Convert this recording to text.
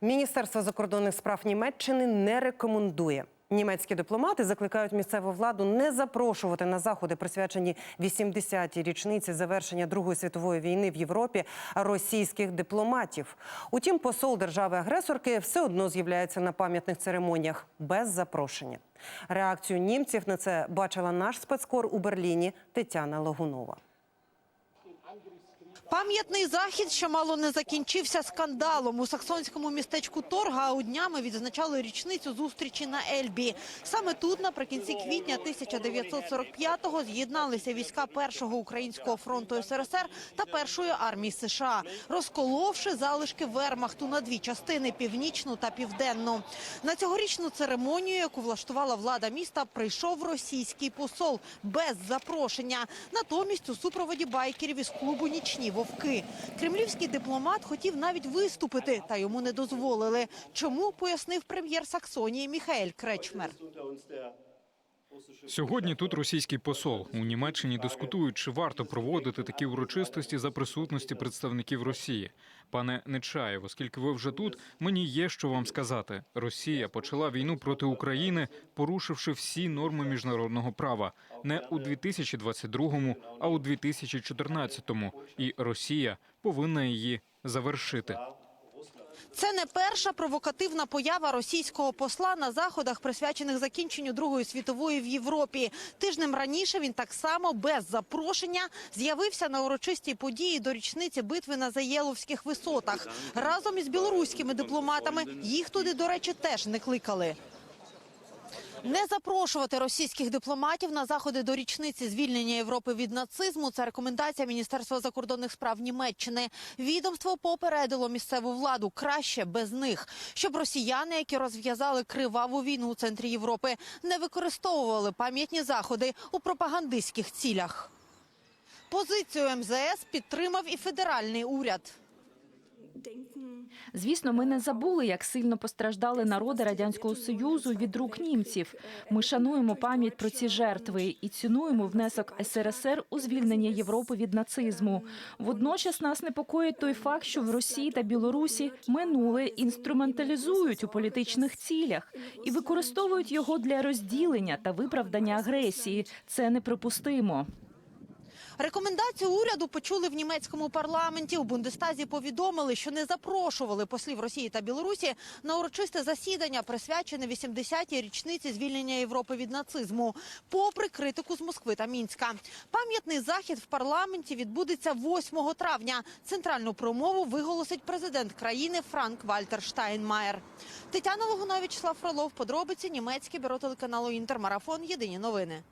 Міністерство закордонних справ Німеччини не рекомендує. Німецькі дипломати закликають місцеву владу не запрошувати на заходи, присвячені 80-й річниці завершення Другої світової війни в Європі російських дипломатів. Утім, посол держави-агресорки все одно з'являється на пам'ятних церемоніях без запрошення. Реакцію німців на це бачила наш спецкор у Берліні Тетяна Логунова. Пам'ятний захід, що мало не закінчився скандалом. У саксонському містечку Торга у днями відзначали річницю зустрічі на Ельбі. Саме тут, наприкінці квітня 1945-го, з'єдналися війська Першого українського фронту СРСР та Першої армії США, розколовши залишки вермахту на дві частини північну та південну. На цьогорічну церемонію, яку влаштувала влада міста, прийшов російський посол без запрошення. Натомість у супроводі байкерів із клубу Нічні вовки. Кремлівський дипломат хотів навіть виступити, та йому не дозволили. Чому пояснив прем'єр Саксонії Міхаель Кречмер. Сьогодні тут російський посол у Німеччині дискутують, чи варто проводити такі урочистості за присутності представників Росії. Пане Нечаєв, оскільки ви вже тут, мені є що вам сказати. Росія почала війну проти України, порушивши всі норми міжнародного права не у 2022-му, а у 2014-му. І Росія повинна її завершити. Це не перша провокативна поява російського посла на заходах, присвячених закінченню Другої світової в Європі. Тижнем раніше він так само без запрошення з'явився на урочистій події до річниці битви на Заєловських висотах разом із білоруськими дипломатами. Їх туди, до речі, теж не кликали. Не запрошувати російських дипломатів на заходи до річниці звільнення Європи від нацизму. Це рекомендація Міністерства закордонних справ Німеччини. Відомство попередило місцеву владу краще без них, щоб росіяни, які розв'язали криваву війну у центрі Європи, не використовували пам'ятні заходи у пропагандистських цілях. Позицію МЗС підтримав і федеральний уряд. Звісно, ми не забули, як сильно постраждали народи радянського союзу від рук німців. Ми шануємо пам'ять про ці жертви і цінуємо внесок СРСР у звільнення Європи від нацизму. Водночас нас непокоїть той факт, що в Росії та Білорусі минуле інструменталізують у політичних цілях і використовують його для розділення та виправдання агресії. Це неприпустимо. Рекомендацію уряду почули в німецькому парламенті. У Бундестазі повідомили, що не запрошували послів Росії та Білорусі на урочисте засідання, присвячене 80-й річниці звільнення Європи від нацизму, попри критику з Москви та Мінська. Пам'ятний захід в парламенті відбудеться 8 травня. Центральну промову виголосить президент країни Франк Вальтер Штайнмаєр. Тетяна Логунович, Слав Фролов, подробиці німецьке бюро телеканалу Інтермарафон. Єдині новини.